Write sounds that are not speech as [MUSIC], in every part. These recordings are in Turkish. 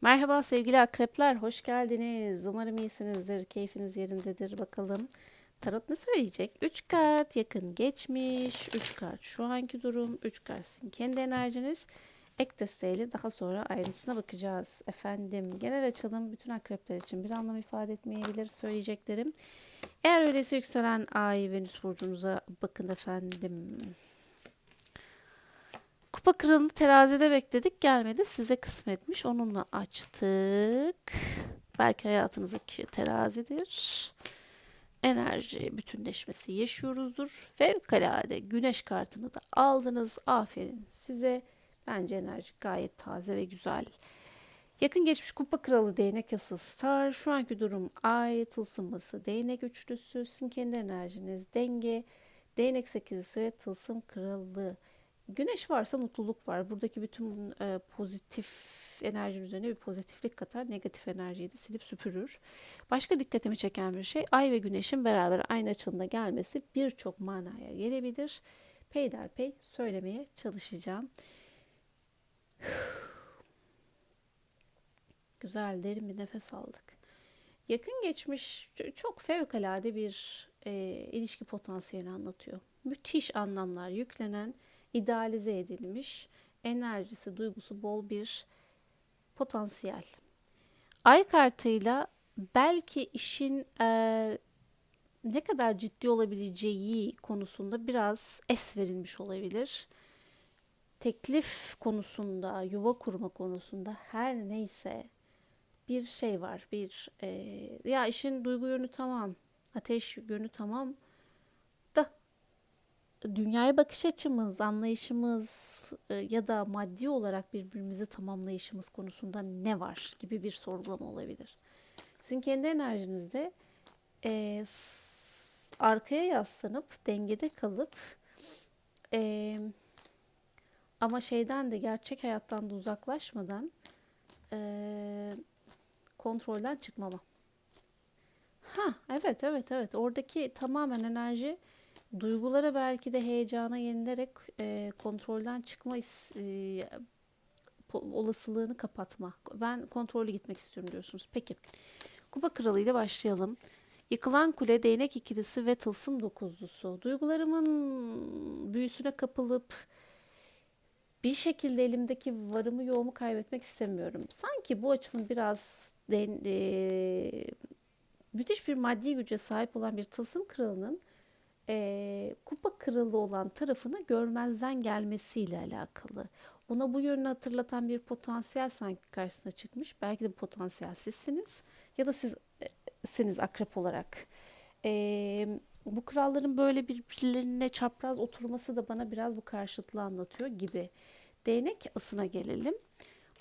Merhaba sevgili akrepler, hoş geldiniz. Umarım iyisinizdir, keyfiniz yerindedir. Bakalım tarot ne söyleyecek? 3 kart yakın geçmiş, 3 kart şu anki durum, 3 kart sizin kendi enerjiniz. Ek desteğiyle daha sonra ayrıntısına bakacağız. Efendim genel açalım bütün akrepler için bir anlam ifade etmeyebilir söyleyeceklerim. Eğer öyleyse yükselen ay Venüs burcunuza bakın efendim. Kupa kralını terazide bekledik gelmedi size kısmetmiş onunla açtık. Belki hayatınızdaki kişi terazidir. Enerji bütünleşmesi yaşıyoruzdur. Fevkalade güneş kartını da aldınız. Aferin size. Bence enerji gayet taze ve güzel. Yakın geçmiş kupa kralı değnek yası star. Şu anki durum ay tılsıması değnek üçlüsü. Sizin kendi enerjiniz denge. Değnek sekizisi ve tılsım kralı. Güneş varsa mutluluk var. Buradaki bütün e, pozitif enerjinin üzerine bir pozitiflik katar. Negatif enerjiyi de silip süpürür. Başka dikkatimi çeken bir şey ay ve güneşin beraber aynı açılımda gelmesi birçok manaya gelebilir. Peyderpey söylemeye çalışacağım. [SIGHS] Güzel derin bir nefes aldık. Yakın geçmiş çok fevkalade bir e, ilişki potansiyeli anlatıyor. Müthiş anlamlar yüklenen idealize edilmiş, enerjisi, duygusu bol bir potansiyel. Ay kartıyla belki işin e, ne kadar ciddi olabileceği konusunda biraz es verilmiş olabilir. Teklif konusunda, yuva kurma konusunda her neyse bir şey var. Bir e, ya işin duygu yönü tamam, ateş yönü tamam dünyaya bakış açımız, anlayışımız e, ya da maddi olarak birbirimizi tamamlayışımız konusunda ne var gibi bir sorgulama olabilir. Sizin kendi enerjinizde e, arkaya yaslanıp dengede kalıp e, ama şeyden de gerçek hayattan da uzaklaşmadan e, kontrolden çıkmama. Ha evet evet evet oradaki tamamen enerji duygulara belki de heyecana yenilerek e, kontrolden çıkma e, olasılığını kapatma. Ben kontrollü gitmek istiyorum diyorsunuz. Peki. Kupa Kralı ile başlayalım. Yıkılan kule, değnek ikilisi ve tılsım dokuzlusu. Duygularımın büyüsüne kapılıp bir şekilde elimdeki varımı yoğumu kaybetmek istemiyorum. Sanki bu açılım biraz de, e, müthiş bir maddi güce sahip olan bir tılsım kralının e, kupa kırılı olan tarafını görmezden gelmesiyle alakalı. Ona bu yönünü hatırlatan bir potansiyel sanki karşısına çıkmış. Belki de potansiyel sizsiniz ya da sizsiniz akrep olarak. E, bu kralların böyle birbirlerine çapraz oturması da bana biraz bu karşıtlığı anlatıyor gibi. Değnek asına gelelim.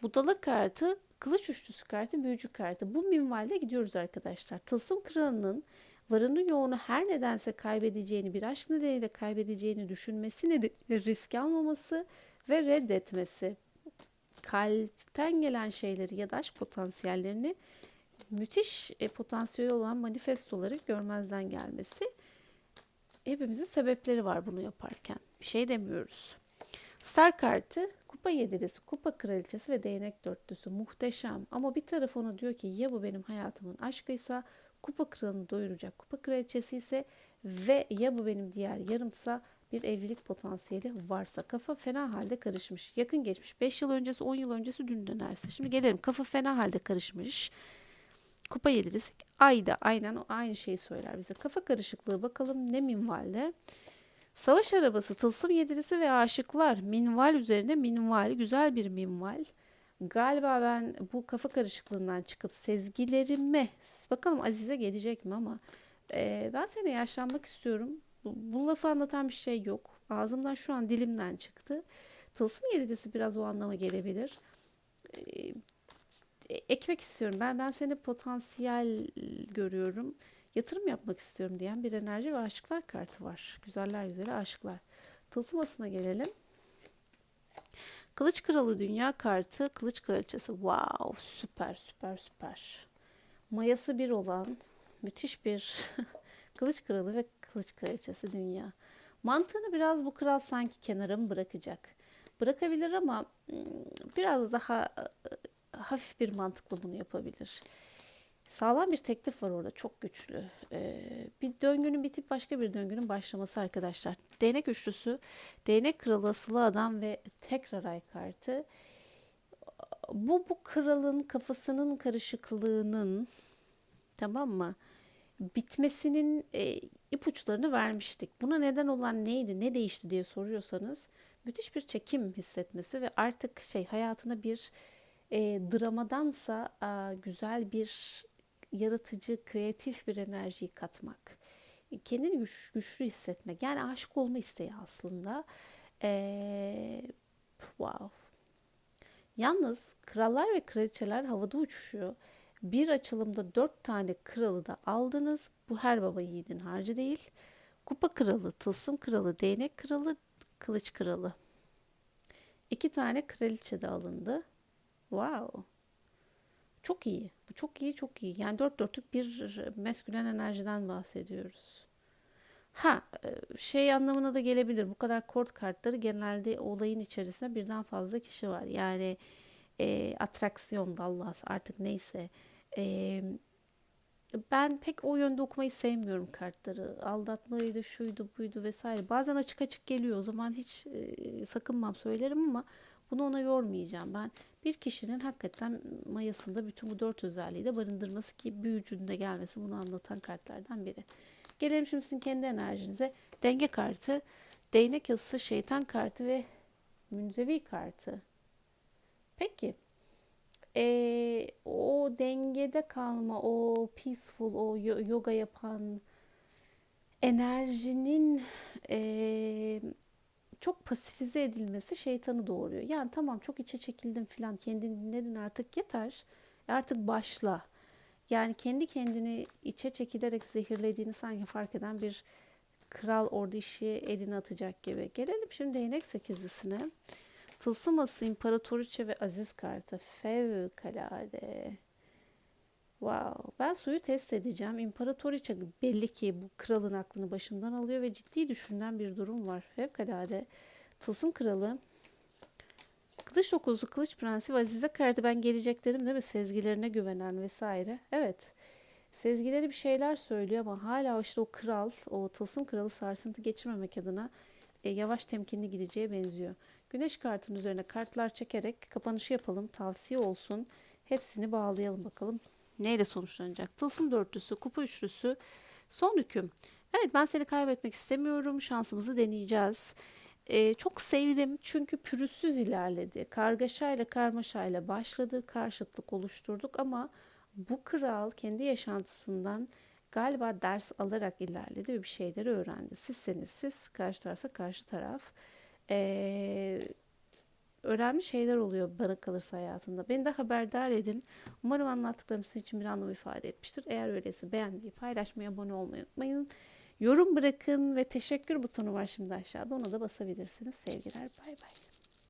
Budala kartı, kılıç üçlüsü kartı, büyücü kartı. Bu minvalde gidiyoruz arkadaşlar. Tılsım kralının varını yoğunu her nedense kaybedeceğini, bir aşk nedeniyle kaybedeceğini düşünmesi nedeniyle risk almaması ve reddetmesi. Kalpten gelen şeyleri ya da aşk potansiyellerini müthiş e, potansiyeli olan manifestoları görmezden gelmesi. Hepimizin sebepleri var bunu yaparken. Bir şey demiyoruz. Star kartı kupa yedilisi, kupa kraliçesi ve değnek dörtlüsü muhteşem. Ama bir taraf ona diyor ki ya bu benim hayatımın aşkıysa kupa kralını doyuracak kupa kraliçesi ise ve ya bu benim diğer yarımsa bir evlilik potansiyeli varsa kafa fena halde karışmış. Yakın geçmiş 5 yıl öncesi 10 yıl öncesi dün dönerse. Şimdi gelelim kafa fena halde karışmış. Kupa yediriz. Ay da aynen aynı şeyi söyler bize. Kafa karışıklığı bakalım ne minvalde. Savaş arabası, tılsım yedirisi ve aşıklar. Minval üzerine minval. Güzel bir minval. Galiba ben bu kafa karışıklığından çıkıp sezgilerime bakalım Azize gelecek mi ama e, ben seni yaşlanmak istiyorum. Bu, bu lafı anlatan bir şey yok. Ağzımdan şu an dilimden çıktı. Tılsım yedidisi biraz o anlama gelebilir. E, ekmek istiyorum. Ben ben seni potansiyel görüyorum. Yatırım yapmak istiyorum diyen bir enerji ve aşıklar kartı var. Güzeller güzeli aşıklar. Tılsım asına gelelim. Kılıç Kralı Dünya kartı, Kılıç Kraliçesi. Wow, süper süper süper. Mayası bir olan müthiş bir [LAUGHS] Kılıç Kralı ve Kılıç Kraliçesi Dünya. Mantığını biraz bu kral sanki kenara mı bırakacak? Bırakabilir ama hmm, biraz daha hafif bir mantıkla bunu yapabilir. Sağlam bir teklif var orada çok güçlü. Ee, bir döngünün bitip başka bir döngünün başlaması arkadaşlar. Değnek üçlüsü, değnek kralı, asılı adam ve tekrar ay kartı. Bu bu kralın kafasının karışıklığının tamam mı? Bitmesinin e, ipuçlarını vermiştik. Buna neden olan neydi, ne değişti diye soruyorsanız müthiş bir çekim hissetmesi ve artık şey hayatına bir e, dramadansa a, güzel bir yaratıcı, kreatif bir enerjiyi katmak. Kendini güç, güçlü hissetmek. Yani aşık olma isteği aslında. E, wow. Yalnız krallar ve kraliçeler havada uçuşuyor. Bir açılımda dört tane kralı da aldınız. Bu her baba yiğidin harcı değil. Kupa kralı, tılsım kralı, değnek kralı, kılıç kralı. İki tane kraliçe de alındı. Wow. Çok iyi. Bu çok iyi, çok iyi. Yani dört dörtlük bir meskülen enerjiden bahsediyoruz. Ha, e, şey anlamına da gelebilir. Bu kadar kort kartları genelde olayın içerisinde birden fazla kişi var. Yani e, atraksiyon, dallas artık neyse. E, ben pek o yönde okumayı sevmiyorum kartları. Aldatmaydı, şuydu, buydu vesaire. Bazen açık açık geliyor. O zaman hiç e, sakınmam söylerim ama bunu ona yormayacağım. Ben bir kişinin hakikaten mayasında bütün bu dört özelliği de barındırması ki büyücünün de gelmesi bunu anlatan kartlardan biri. Gelelim şimdi sizin kendi enerjinize. Denge kartı, değnek yazısı, şeytan kartı ve münzevi kartı. Peki. Ee, o dengede kalma, o peaceful, o yoga yapan enerjinin ee, çok pasifize edilmesi şeytanı doğuruyor. Yani tamam çok içe çekildim falan kendini dinledin artık yeter. Artık başla. Yani kendi kendini içe çekilerek zehirlediğini sanki fark eden bir kral orada işi eline atacak gibi. Gelelim şimdi değnek sekizlisine. Tılsım ası, imparatoriçe ve aziz kartı. Fevkalade. Wow. Ben suyu test edeceğim. İmparatoriçe belli ki bu kralın aklını başından alıyor ve ciddi düşünülen bir durum var. Fevkalade. Tılsım kralı. Kılıç dokuzu, kılıç prensi ve Azize kartı ben gelecek dedim değil mi? Sezgilerine güvenen vesaire. Evet. Sezgileri bir şeyler söylüyor ama hala işte o kral, o tılsım kralı sarsıntı geçirmemek adına e, yavaş temkinli gideceğe benziyor. Güneş kartının üzerine kartlar çekerek kapanışı yapalım. Tavsiye olsun. Hepsini bağlayalım bakalım. Neyle sonuçlanacak? Tılsım dörtlüsü, kupa üçlüsü, son hüküm. Evet ben seni kaybetmek istemiyorum. Şansımızı deneyeceğiz. Ee, çok sevdim çünkü pürüzsüz ilerledi. Kargaşayla karmaşayla başladı. Karşıtlık oluşturduk ama bu kral kendi yaşantısından galiba ders alarak ilerledi ve bir şeyleri öğrendi. Sizseniz siz, karşı tarafsa karşı taraf. Ee, önemli şeyler oluyor bana kalırsa hayatında. Beni de haberdar edin. Umarım anlattıklarım sizin için bir anlam ifade etmiştir. Eğer öyleyse beğenmeyi, paylaşmayı, abone olmayı unutmayın. Yorum bırakın ve teşekkür butonu var şimdi aşağıda. Ona da basabilirsiniz. Sevgiler. Bay bay.